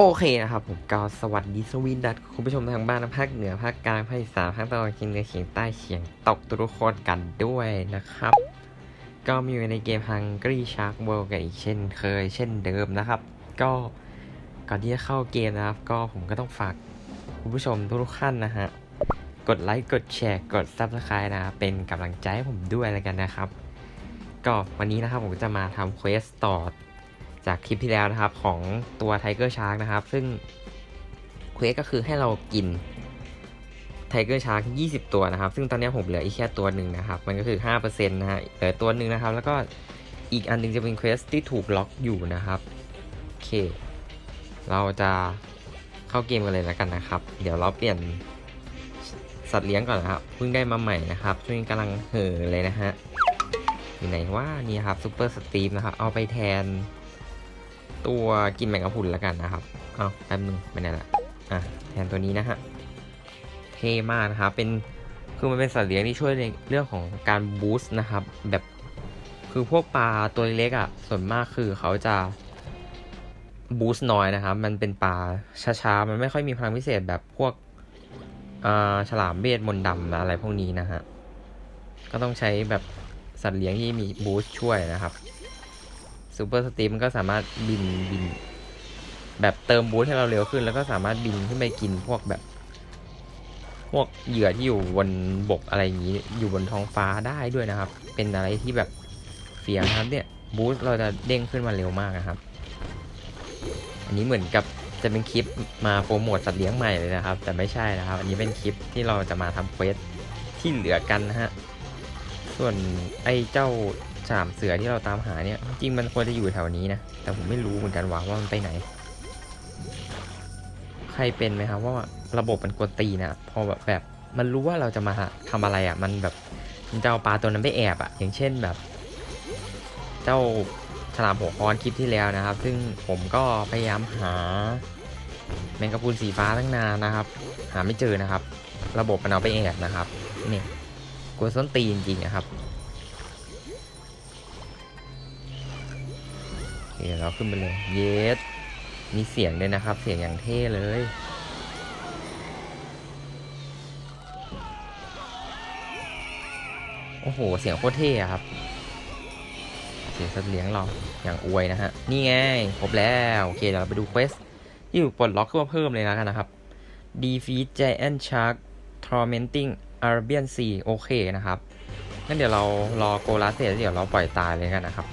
โอเคนะครับผมก็สวัสดีสวีดัตคุณผู้ชมทางบ้านภาคเหนือภาคกลางภาคอีสานภาคตะวันออกเฉียงเหนือเฉียงใต้เฉียงตกทุกคนกันด้วยนะครับ ก็มีอยู่ในเกม Hungry Shark World กันอีกเช่นเคยเช่นเดิมนะครับ ก็ก่อนที่จะเข้าเกมนะครับ ก็ผมก็ต้องฝากคุณผู้ชมทุกท่านนะฮะกดไลค์กดแชร์กด Subscribe นะเป็นกำลังใจให้ผมด้วยแล้วกันนะครับ ก็วันนี้นะครับผมจะมาทำเควสต่อ จากคลิปที่แล้วนะครับของตัว Tiger Shark นะครับ ซึ่งเควสก็คือให้เรากิน Tiger Shark 20 ตัวนะครับ ซึ่งตอนนี้ผมเหลืออีกแค่ตัวหนึ่งนะครับ มันก็คือ 5%นะฮะเหลือตัวหนึ่งนะครับ แล้วก็อีกอันหนึงจะเป็นเควสที่ถูกล็อกอยู่นะครับโอเค เราจะเข้าเกมกันเลยแล้วกันนะครับ เดี๋ยวเราเปลี่ยนสัตว์เลี้ยงก่อนนะครับเพิ่งได้มาใหม่นะครับ ช่วงนี้กำลังเห่อเลยนะฮะอยู่ไหนว่านี่ครับซูเปอร์สตรีมนะครับ เอาไปแทน ตัวกินแมงกะพรุนแล้วกันนะครับ เอาแป๊บนึงไปไหนละอะแทนตัวนี้นะฮะ เท่มากนะครับ เป็น คือมันเป็นสัตว์เลี้ยงที่ช่วยในเรื่องของการบูสต์นะครับ แบบ คือพวกปลาตัวเล็กอะ่ะ ส่วนมากคือเขาจะบูสต์น้อยนะครับ มันเป็นปลาช้าๆ มันไม่ค่อยมีพลังพิเศษแบบพวกอ่าฉลามเบสมนดำอะไรพวกนี้นะฮะ ก็ต้องใช้แบบสัตว์เลี้ยงที่มีบูสต์ช่วยนะครับ ซูเปอร์สตีมมันก็สามารถบินบิน แบบเติมบูทให้เราเร็วขึ้น แล้วก็สามารถบินขึ้นไปกินพวกแบบ พวกเหยื่อที่อยู่บนบกอะไรอย่างนี้ อยู่บนท้องฟ้าได้ด้วยนะครับ เป็นอะไรที่แบบเฟียงนะครับเนี่ยบูทเราจะเด้งขึ้นมาเร็วมากนะครับ อันนี้เหมือนกับจะเป็นคลิปมาโปรโมทสัตว์เลี้ยงใหม่เลยนะครับ แต่ไม่ใช่นะครับ อันนี้เป็นคลิปที่เราจะมาทำเควสที่เหลือกันนะฮะ ส่วนไอ้เจ้า สามเสือที่เราตามหาเนี่ยจริงมันควรจะอยู่แถวนี้นะ แต่ผมไม่รู้เหมือนกันว่าว่ามันไปไหน ใครเป็นไหมครับว่าระบบมันกวนตีนะพอแบบแบบมันรู้ว่าเราจะมาทำอะไรอะ่ะ มันแบบมันจะเอาปลาตัวนั้นไปแอบอะ่ะ อย่างเช่นแบบ เจ้าฉลามหัวค้อนคลิปที่แล้วนะครับ ซึ่งผมก็พยายามหา แมงกะพรุนสีฟ้าตั้งนานนะครับ หาไม่เจอนะครับ ระบบมันเอาไปแอบนะครับนี่กลัวส้นตีนจริงๆนะครับ เคเราขึ้นไปเลย เยส มีเสียงด้วยนะครับ เสียงอย่างเท่เลย โอ้โห เสียงโคตรเท่อะครับ เสียงสัตว์เลี้ยงเรา อย่างอวยนะฮะ นี่ไง ครบแล้ว โอเค เดี๋ยวเราไปดูเควสที่อยู่ปลดล็อกขึ้นมาเพิ่มเลยแล้วกันนะครับ Defeat Giant Shark Tormenting Arabian Sea โอเคนะครับงั้นเดี๋ยวเรารอโกลาเสร็จเดี๋ยวเราปล่อยตายเลยกันนะครับ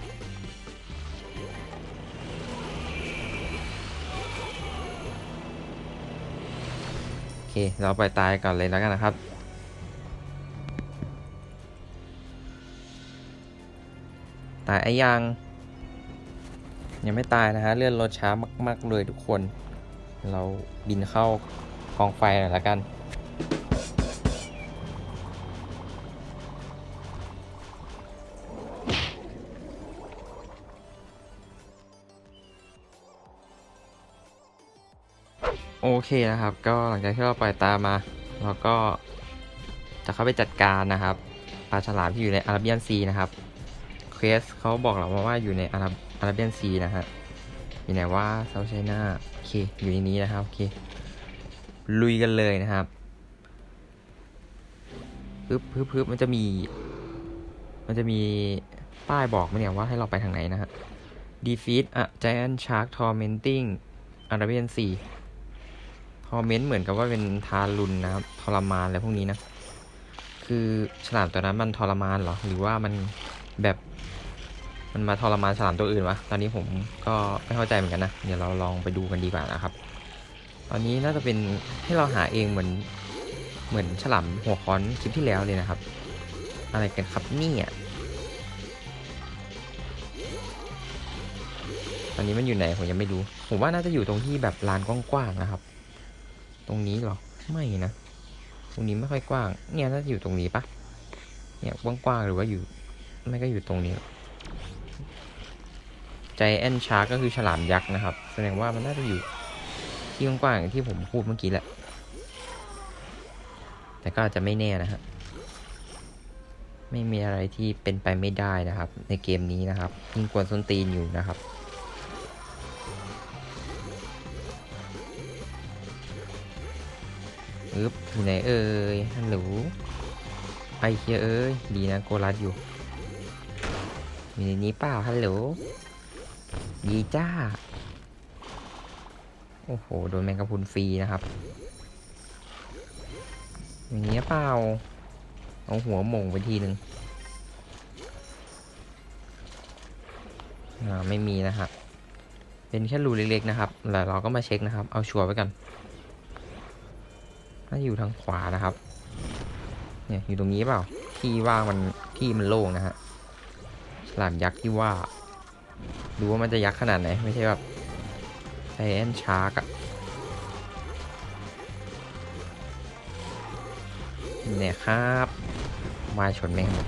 เคเราไปตายก่อนเลยแล้วกันนะครับ ตายไอ้ยัง ยังไม่ตายนะฮะเลื่อนรถช้ามาก ๆ เลยทุกคน เราบินเข้ากองไฟหน่อยแล้วกัน โอเคนะครับ ก็หลังจากที่เราปล่อยตามาเราก็จะเข้าไปจัดการนะครับปลาฉลามที่อยู่ในอาราเบียนซีนะครับเควสเขาบอกเรามาว่าอยู่ในอาราอาราเบียนซีนะฮะอยู่ไหนว่าเซาท์ไชน่าโอเคอยู่ในนี้นะครับโอเคลุยกันเลยนะครับปึ๊บปึ๊บปึ๊บมันจะมี มันจะมีป้ายบอกไหมเนี่ยว่าให้เราไปทางไหนนะฮะ defeat a giant shark tormenting Arabian Sea อมเมนต์เหมือนกับว่าเป็นทารุณนะครับทรมานอะไรพวกนี้นะ คือฉลามตัวนั้นมันทรมานเหรอ หรือว่ามันแบบมันมาทรมานฉลามตัวอื่นวะ ตอนนี้ผมก็ไม่เข้าใจเหมือนกันนะ เดี๋ยวเราลองไปดูกันดีกว่านะครับ ตอนนี้น่าจะเป็นให้เราหาเองเหมือนเหมือนฉลามหัวค้อนคลิปที่แล้วเลยนะครับ อะไรกันครับนี่ยตอนนี้มันอยู่ไหนผมยังไม่รู้ ผมว่าน่าจะอยู่ตรงที่แบบลานกว้างๆนะครับ ตรงนี้หรอ ไม่นะ ตรงนี้ไม่ค่อยกว้าง เนี่ยน่าจะอยู่ตรงนี้ปะเนี่ยกว้างๆหรือว่าอยู่ ไม่ก็อยู่ตรงนี้ใจแอนชาร์ก็คือฉลามยักษ์นะครับ แสดงว่ามันน่าจะอยู่ที่กว้างๆอย่างที่ผมพูดเมื่อกี้แหละ แต่ก็อาจจะไม่แน่นะฮะ ไม่มีอะไรที่เป็นไปไม่ได้นะครับ ในเกมนี้นะครับยิ่งกวนส้นตีนอยู่นะครับ อึ๊บอยู่ไหนเอ่ยฮัลโหลไอเคียเอ้ยดีนะโกรัสอยู่มีในนี้เปล่าฮัลโหลดีจ้า โอ้โห โดนแมงกะพรุนฟรีนะครับอย่างเงี้ยเปล่า เอาหัวหม่งไปทีหนึ่งอ่าไม่มีนะครับเป็นแค่รูเล็กๆนะครับแล้วเราก็มาเช็คนะครับ เอาชัวร์ไว้กัน น่าอยู่ทางขวานะครับ เนี่ยอยู่ตรงนี้เปล่า ที่ว่างมันที่มันโล่งนะฮะ ฉลามยักษ์ที่ว่า ดูว่ามันจะยักษ์ขนาดไหน ไม่ใช่แบบไอแอนชาร์กอะเนี่ยครับ มาชนแม่งหมด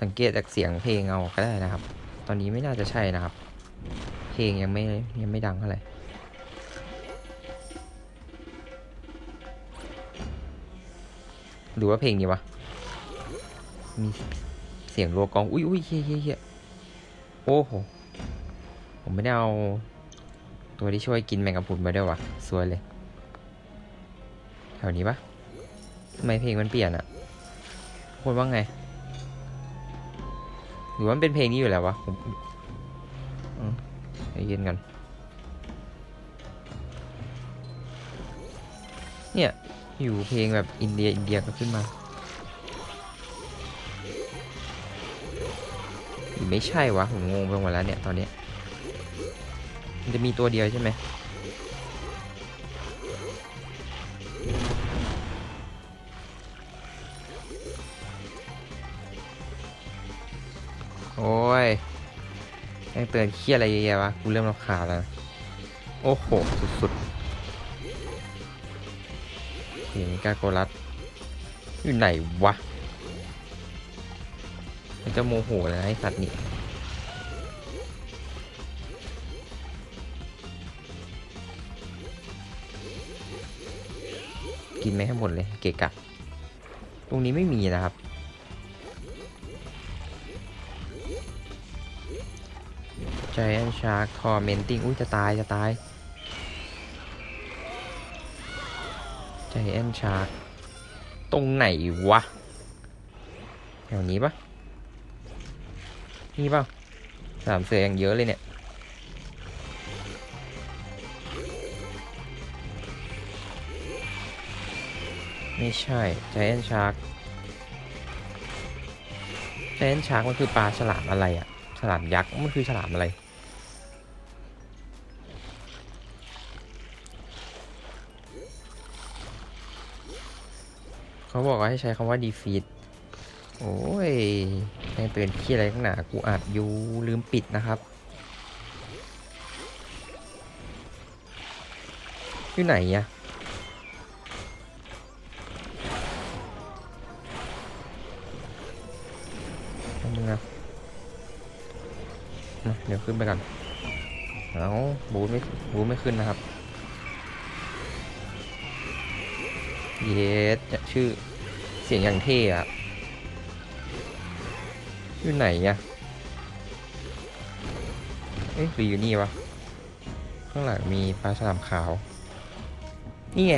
สังเกตจากเสียงเพลงเอาก็ได้นะครับ ตอนนี้ไม่น่าจะใช่นะครับ เพลงยังไม่ยังไม่ดังเท่าไหร่หรือว่าเพลงนี้วะ มีเสียงรัวกอง อุ้ยอุ้ยเฮียเฮียโอ้โห ผมไม่ได้เอา ตัวที่ช่วยกินแมงกะพรุนมาด้วยวะสวยเลย แถวนี้ปะทำไมเพลงมันเปลี่ยนอะคนว่าไง หรือว่ามันเป็นเพลงนี้อยู่แล้ววะผม เย็นกัน เนี่ยอยู่เพลงแบบอินเดียอินเดียก็ขึ้นมาหรือไม่ใช่วะ ผมงงไปหมดแล้วเนี่ย ตอนเนี้ยมันจะมีตัวเดียวใช่ไหมโอ้ย ยังเตือนเครียดอะไรเยอะแยะวะ กูเริ่มรำคาญแล้ว โอ้โห สุดๆเสียงกาโกรัสอยู่ไหนวะ มันจะโมโหแล้วไอ้สัตว์นี่กินไม่ให้หมดเลย เกะกะ ตรงนี้ไม่มีนะครับ Giant Shark Tormenting อุ้ยจะตายจะตาย Giant Shark ตรงไหนวะแถวนี้ปะนี่ปะสามเสืออย่างเยอะเลยเนี่ยไม่ใช่ Giant Shark Giant Shark มันคือปลาฉลามอะไรอะฉลามยักษ์ มันคือฉลามอะไร เขาบอกว่าให้ใช้คำว่า defeat โอ้ยยังเตือนขี้อะไรข้างหนากูอาจอยูลืมปิดนะครับ อยู่ไหนอะมึงนะมาเดี๋ยวขึ้นไปกันเอาบูทไม่บูทไม่ขึ้นนะครับ เยสชื่อเสียงอย่างเท่อะอยู่ไหนอะเอ๊ะหรืออยู่นี่วะ ข้างหลังมีปลาฉลามขาว นี่ไง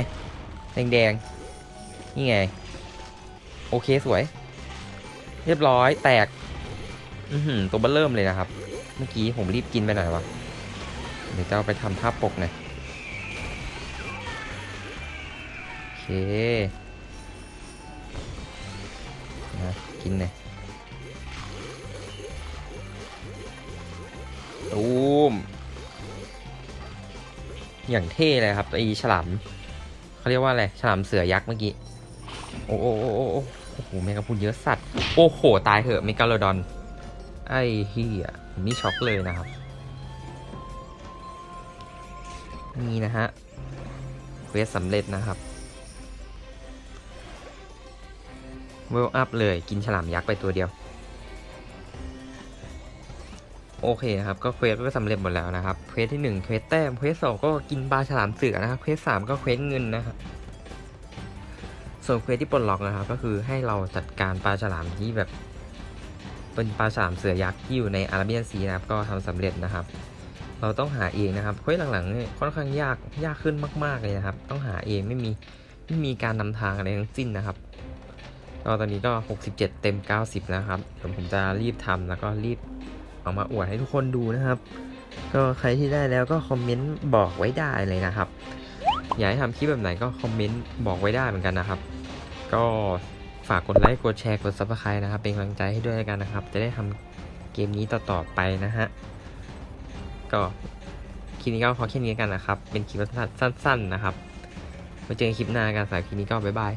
แดงแดงนี่ไง โอเคสวย เรียบร้อยแตก อือหือตัวเบ้อเริ่มเลยนะครับ เมื่อกี้ผมรีบกินไปหน่อยวะเดี๋ยวจะเอาไปทำภาปกหน่อย นะกินเลยตูมอย่างเท่เลยครับไอฉลามเขาเรียกว่าอะไรฉลามเสือยักษ์เมื่อกี้โอ้โอ้โอ้โอ้โอ้โหแมงกะพุนเยอะสัตว์โอ้โหตายเหอะเมกาโลดอน ไอ้เฮียผมนี่ช็อกเลยนะครับ นี่นะฮะเวสสำเร็จนะครับ เวลอัพเลยกินฉลามยักษ์ไปตัวเดียว โอเคนะครับ ก็เควสก็สำเร็จหมดแล้วนะครับ เควสที่1เควสแต้ม เควสสองก็กินปลาฉลามเสือนะครับ เควสสามก็เควสเงินนะครับ ส่วนเควสที่ปลดล็อกนะครับ ก็คือให้เราจัดการปลาฉลามที่แบบ เป็นปลาฉลามเสือยักษ์ที่อยู่ในอาราเบียนซีนะครับ ก็ทำสำเร็จนะครับ เราต้องหาเองนะครับเฮ้ยหลังๆเนี่ยค่อนข้างยากยากขึ้นมาก ๆเลยนะครับ ต้องหาเองไม่มีไม่มีการนำทางอะไรทั้งสิ้นนะครับ ก็ตอนนี้ก็ 67 เต็ม 90 แล้วครับเดี๋ยวผมจะรีบทำแล้วก็รีบเอามาอวดให้ทุกคนดูนะครับ ก็ใครที่ได้แล้วก็คอมเมนต์บอกไว้ได้เลยนะครับ อยากให้ทำคลิปแบบไหนก็คอมเมนต์บอกไว้ได้เหมือนกันนะครับ ก็ฝากกดไลค์กดแชร์กด subscribe นะครับ เป็นกำลังใจให้ด้วยกันนะครับ จะได้ทำเกมนี้ต่อๆไปนะฮะก็คลิปนี้ก็พอแค่นี้กันนะครับ เป็นคลิปสั้นๆนะครับไว้เจอกันคลิปหน้ากันสำหรับคลิปนี้ก็บ๊ายบาย